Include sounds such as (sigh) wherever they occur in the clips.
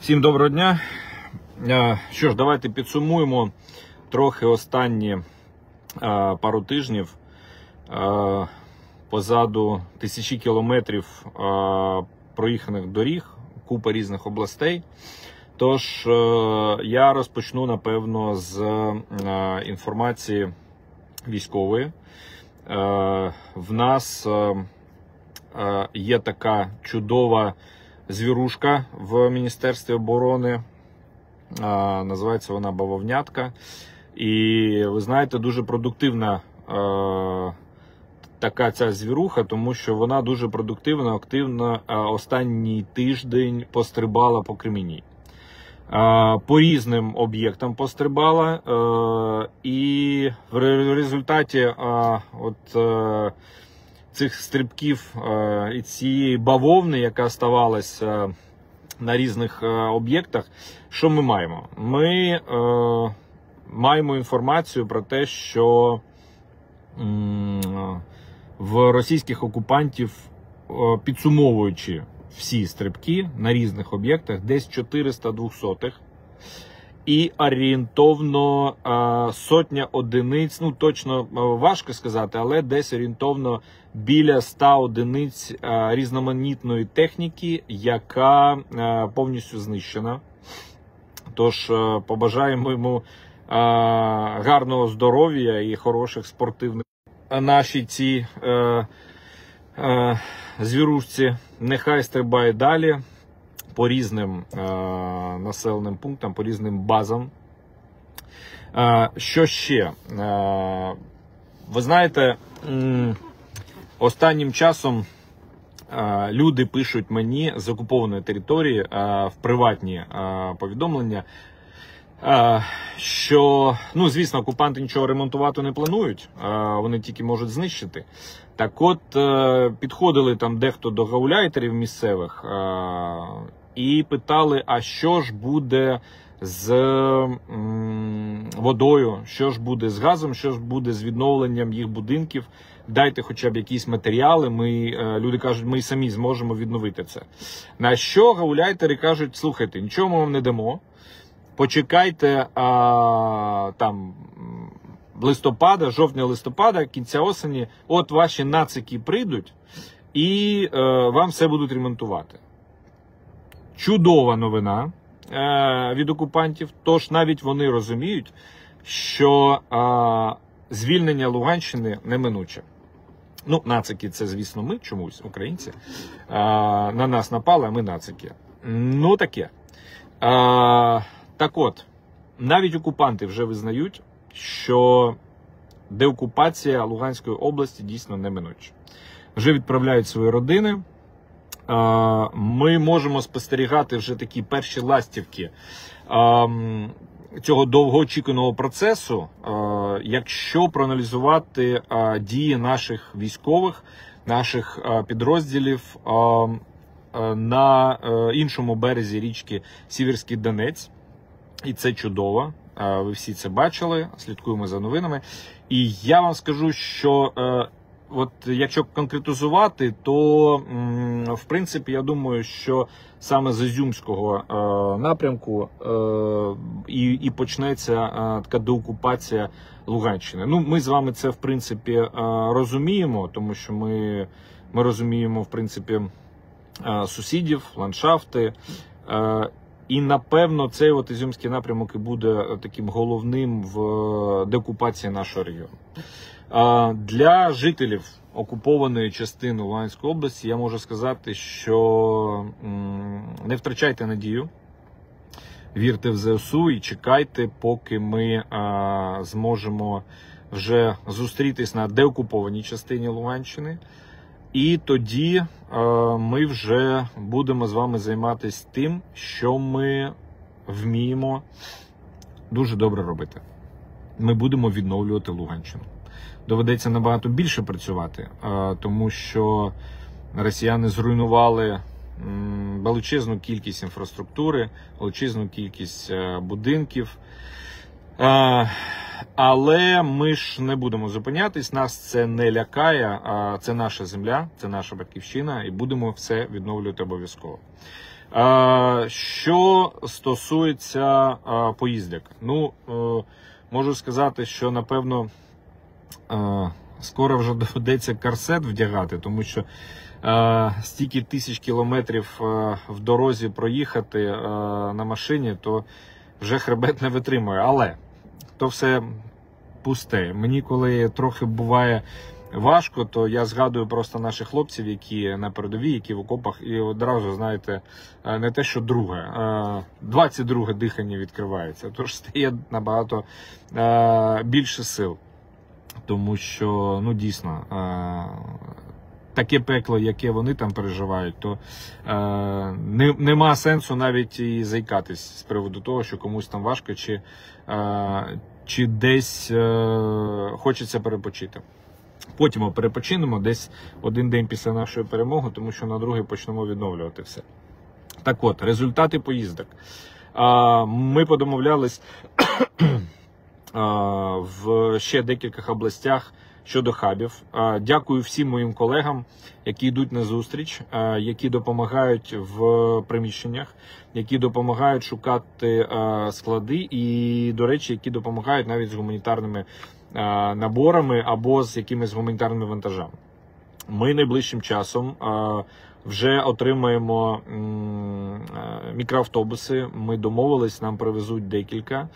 Всім доброго дня. Е, Що ж, давайте підсумуємо трохи останні е, пару тижнів. Е, Позаду тисячі кілометрів проїханих доріг, купа різних областей. Тож я розпочну напевно з інформації військової. В нас є така чудова звірушка в Міністерстві оборони. Називається вона Бавовнятка. І ви знаєте, дуже продуктивна е, така ця звіруха, тому що вона дуже продуктивно, активно е, останній тиждень пострибала по Кремінній. Е, По різним об'єктам пострибала, і в результаті от, цих стрибків е, і цієї бавовни, яка ставалася на різних е, об'єктах, що ми маємо? Ми е, маємо інформацію про те, що в російських окупантів, е, підсумовуючи всі стрибки на різних об'єктах, десь 400 двохсотих. І орієнтовно сотня одиниць, ну точно важко сказати, але десь орієнтовно біля 100 одиниць різноманітної техніки, яка повністю знищена. Тож побажаємо йому гарного здоров'я і хороших спортивних. Наші ці е, е, звірушці нехай стрибає далі по різним е, населеним пунктам, по різним базам. Е, що ще? Е, ви знаєте, останнім часом е, люди пишуть мені з окупованої території е, в приватні е, повідомлення. Що, ну звісно, окупанти нічого ремонтувати не планують, вони тільки можуть знищити. Так от підходили там дехто до гауляйтерів місцевих і питали: а що ж буде з водою, що ж буде з газом, що ж буде з відновленням їх будинків. Дайте хоча б якісь матеріали. Ми е, люди кажуть, ми самі зможемо відновити це. На що гауляйтери кажуть: слухайте, нічого ми вам не дамо. Почекайте а, там листопада, жовтня-листопада, кінця осені. От ваші нацики прийдуть і е, вам все будуть ремонтувати. Чудова новина е, від окупантів. Тож навіть вони розуміють, що е, звільнення Луганщини неминуче. Ну, нацики, це, звісно, ми чомусь, українці. Е, на нас напали, а ми нацики. Ну, таке. Е, так от, навіть окупанти вже визнають, що деокупація Луганської області дійсно неминуча. Вже відправляють свої родини. Ми можемо спостерігати вже такі перші ластівки цього довгоочікуваного процесу, якщо проаналізувати дії наших військових, наших підрозділів на е, іншому березі річки Сіверський Донець. І це чудово. Ви всі це бачили, слідкуємо за новинами. І я вам скажу, що е, от якщо конкретизувати, то в принципі я думаю, що саме з Ізюмського е, напрямку е, і, і почнеться е, така деокупація Луганщини. Ну, ми з вами це в принципі розуміємо, тому що ми, ми розуміємо в принципі сусідів, ландшафти. Е, і напевно цей от ізюмський напрямок і буде таким головним в е, деокупації нашого регіону. Для жителів окупованої частини Луганської області я можу сказати, що не втрачайте надію, вірте в ЗСУ і чекайте, поки ми зможемо вже зустрітись на деокупованій частині Луганщини. І тоді е, ми вже будемо з вами займатися тим, що ми вміємо дуже добре робити. Ми будемо відновлювати Луганщину. Доведеться набагато більше працювати, е, тому що росіяни зруйнували величезну кількість інфраструктури, величезну кількість е, будинків. Але ми ж не будемо зупинятись, нас це не лякає. а Це наша земля, це наша батьківщина, і будемо все відновлювати обов'язково. Що стосується поїздок, ну е, можу сказати, що напевно е, скоро вже (laughs) доведеться корсет вдягати, тому що е, стільки тисяч кілометрів в дорозі проїхати на машині, то вже хребет не витримує. Але то все пусте. Мені коли трохи буває важко, то я згадую просто наших хлопців, які на передовій, які в окопах, і одразу знаєте, е, не те, що друге, е, 22 дихання відкривається. Тож стає набагато е, більше сил. Тому що ну дійсно е, таке пекло, яке вони там переживають, то е, не, нема сенсу навіть і заїкатись з приводу того, що комусь там важко, чи, е, чи десь е, хочеться перепочити. Потім ми перепочинемо десь один день після нашої перемоги, тому що на другий почнемо відновлювати все. Так от, результати поїздок. Ми подомовлялись (coughs) в ще декількох областях щодо хабів. Дякую всім моїм колегам, які йдуть на зустріч, які допомагають в приміщеннях, які допомагають шукати склади, і, до речі, які допомагають навіть з гуманітарними наборами або з якимись гуманітарними вантажами. Ми найближчим часом вже отримаємо мікроавтобуси. Ми домовились, нам привезуть декілька.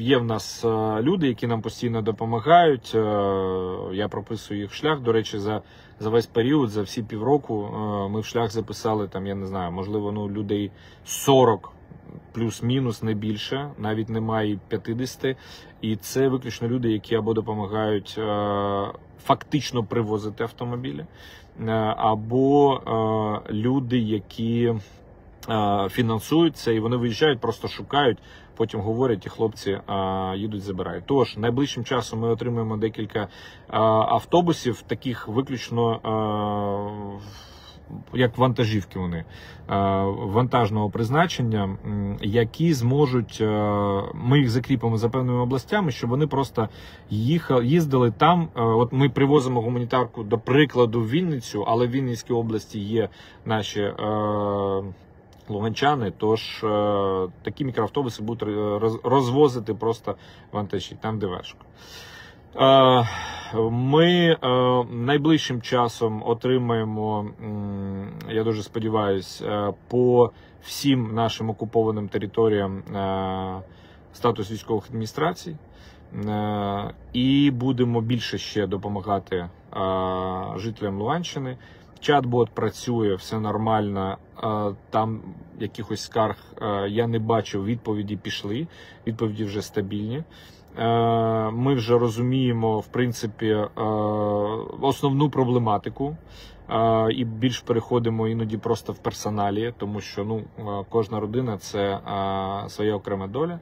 Є в нас люди, які нам постійно допомагають. Я прописую їх шлях. До речі, за за весь період, за всі півроку, ми в шлях записали там, я не знаю, можливо, ну людей 40 плюс-мінус, не більше, навіть немає і 50. І це виключно люди, які або допомагають фактично привозити автомобілі, або люди, які фінансують це, і вони виїжджають, просто шукають. Потім говорять, і хлопці а, їдуть, забирають. Тож найближчим часом ми отримаємо декілька а, автобусів, таких виключно а, як вантажівки. Вони вантажного призначення, які зможуть. Ми їх закріпимо за певними областями, щоб вони просто їхали, їздили там. От ми привозимо гуманітарку до прикладу в Вінницю, але в Вінницькій області є наші. Луганчани, тож е, такі мікроавтобуси будуть розвозити просто вантажі там, де важко. Е, ми е, найближчим часом отримаємо, я дуже сподіваюся, по всім нашим окупованим територіям статус військових адміністрацій. І будемо більше ще допомагати жителям Луганщини. Чат-бот працює, все нормально. Е, Там якихось скарг е, я не бачив. Відповіді пішли. Відповіді вже стабільні. Е, Ми вже розуміємо, в принципі, основну проблематику. І більш переходимо іноді просто в персоналі, тому що ну кожна родина це своя окрема доля.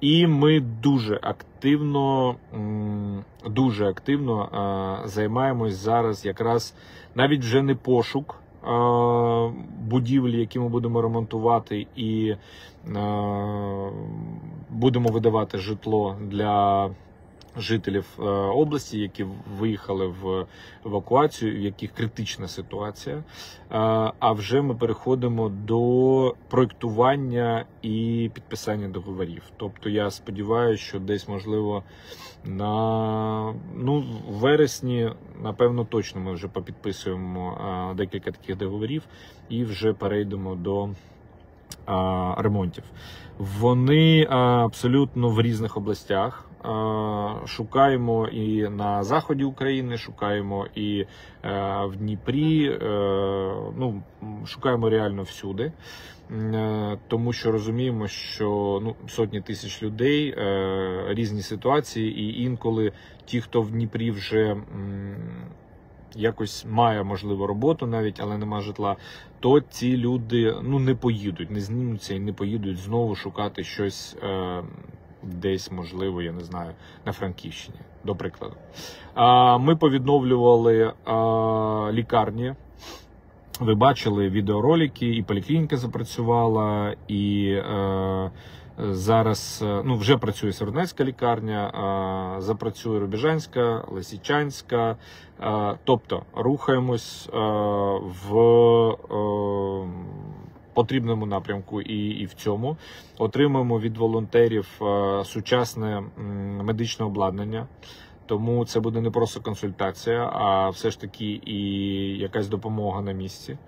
І ми дуже активно, дуже активно займаємось зараз якраз навіть вже не пошук будівлі, які ми будемо ремонтувати, і будемо видавати житло для жителів е, області, які виїхали в евакуацію, в яких критична ситуація. Е, А вже ми переходимо до проектування і підписання договорів. Тобто, я сподіваюся, що десь можливо на ну вересні, напевно, точно ми вже попідписуємо е, декілька таких договорів і вже перейдемо до. Ремонтів вони абсолютно в різних областях. Шукаємо і на заході України, шукаємо і е, в Дніпрі. е, Ну шукаємо реально всюди, Е, тому що розуміємо, що ну сотні тисяч людей, різні ситуації, і інколи ті, хто в Дніпрі вже. Якось має можливо роботу навіть, але нема житла, то ці люди ну не поїдуть, не знімуться і не поїдуть знову шукати щось десь, можливо, я не знаю, на Франківщині, до прикладу. Ми повідновлювали лікарні. Ви бачили відеоролики, і поліклініка запрацювала, і е, Зараз е, ну, вже працює Сєвєродонецька лікарня, е, запрацює Рубіжанська, Лисичанська. Е, Тобто рухаємось е, в е, потрібному напрямку і, і в цьому. Отримуємо від волонтерів е, сучасне медичне обладнання. Тому це буде не просто консультація, а все ж таки і якась допомога на місці.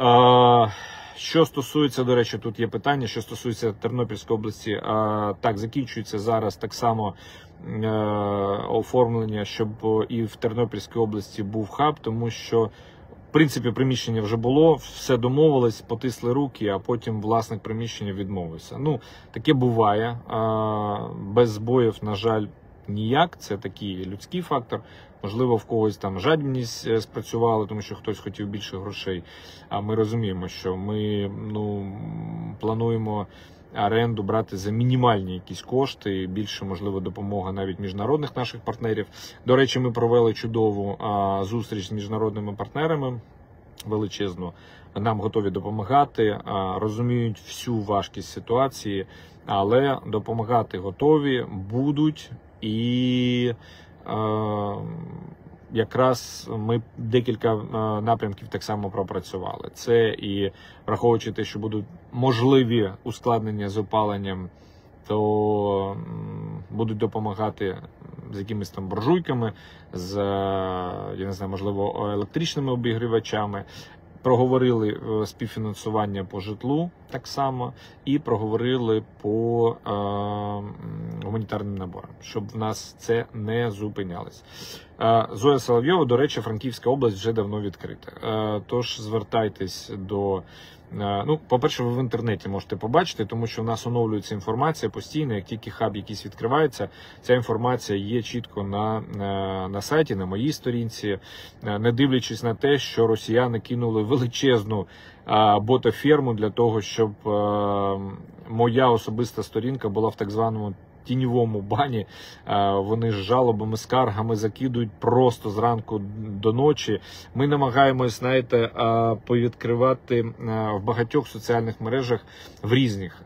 Е, Що стосується, до речі, тут є питання, що стосується Тернопільської області, е, так закінчується зараз так само оформлення, щоб і в Тернопільській області був хаб, тому що в принципі приміщення вже було, все домовились, потисли руки, а потім власник приміщення відмовився. Ну таке буває. Без збоїв, на жаль, ніяк. Це такий людський фактор. Можливо, в когось там жадібність е, спрацювала, тому що хтось хотів більше грошей. А ми розуміємо, що ми ну плануємо оренду брати за мінімальні якісь кошти. Більше можливо допомога навіть міжнародних наших партнерів. До речі, ми провели чудову зустріч з міжнародними партнерами. Величезну нам готові допомагати, розуміють всю важкість ситуації, але допомагати готові будуть і якраз ми декілька е, напрямків так само пропрацювали. Це і враховуючи те, що будуть можливі ускладнення з опаленням, то будуть допомагати з якимись там буржуйками, з е, я не знаю, можливо, електричними обігрівачами. Проговорили е, співфінансування по житлу так само, і проговорили по е, гуманітарним наборам, щоб в нас це не зупинялось. Е, Зоя Соловйова, до речі, Франківська область вже давно відкрита. Е, Тож звертайтесь до. Е, Ну, по-перше, ви в інтернеті можете побачити, тому що в нас оновлюється інформація постійно. Як тільки хаб якийсь відкривається, ця інформація є чітко на, на, на сайті, на моїй сторінці, Е, не дивлячись на те, що росіяни кинули величезну е, ботоферму для того, щоб е, моя особиста сторінка була в так званому тіньовому бані. Е, Вони з жалобами, скаргами закидують просто зранку до ночі. Ми намагаємось, знаєте, е, повідкривати е, в багатьох соціальних мережах в різних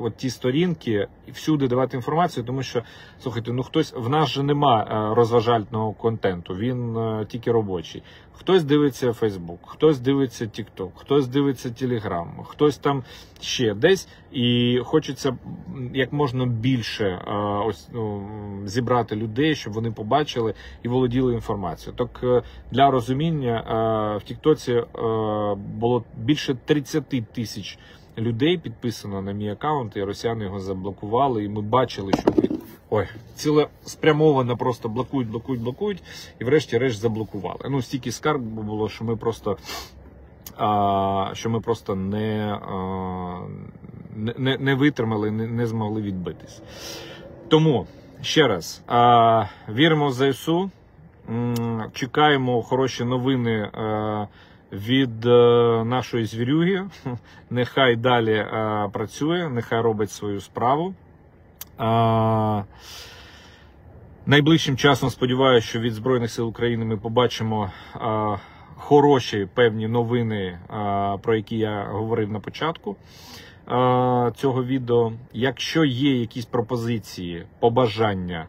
от ті сторінки всюди давати інформацію, тому що слухайте, ну хтось в нас же нема розважального контенту, він тільки робочий. Хтось дивиться Фейсбук, хтось дивиться TikTok, хтось дивиться Telegram, хтось там ще десь, і хочеться як можна більше е, ось ну, зібрати людей, щоб вони побачили і володіли інформацією. Так е, для розуміння е, в Тіктоці було більше 30 тисяч людей підписано на мій аккаунт, і росіяни його заблокували. І ми бачили, що ой, ціле спрямовано просто блокують, блокують, блокують, і врешті-решт заблокували. Ну стільки скарг було, що ми просто. А, що ми просто не, а, не- не, витримали, не, не змогли відбитись. Тому ще раз а, віримо в ЗСУ, чекаємо хороші новини е, від е, нашої звірюги. (laughs) Нехай далі е, працює, нехай робить свою справу. А, Найближчим часом сподіваюся, що від Збройних сил України ми побачимо а, хороші певні новини, а, про які я говорив на початку а, цього відео. Якщо є якісь пропозиції, побажання,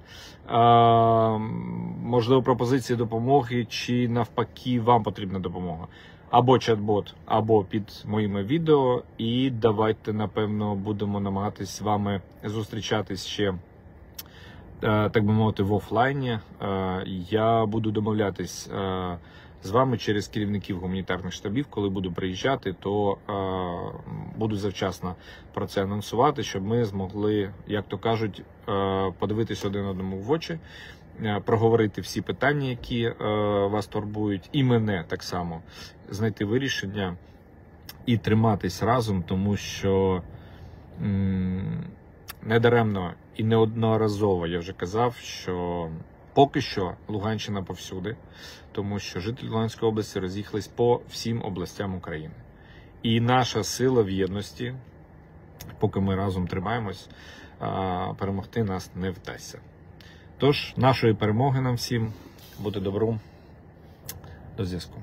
можливо, пропозиції допомоги, чи навпаки, вам потрібна допомога. Або чат-бот, або під моїми відео. І давайте, напевно, будемо намагатись з вами зустрічатись ще е, так би мовити, в офлайні. Е, Я буду домовлятись е, з вами через керівників гуманітарних штабів. Коли буду приїжджати, то е, буду завчасно про це анонсувати, щоб ми змогли, як то кажуть, е, подивитись один одному в очі, е, проговорити всі питання, які е, вас турбують, і мене так само знайти вирішення і триматись разом, тому що. м, Недаремно і неодноразово я вже казав, що поки що Луганщина повсюди, тому що жителі Луганської області роз'їхались по всім областям України. І наша сила в єдності, поки ми разом тримаємось, перемогти нас не вдасться. Тож, нашої перемоги нам всім, бути добром, до зв'язку.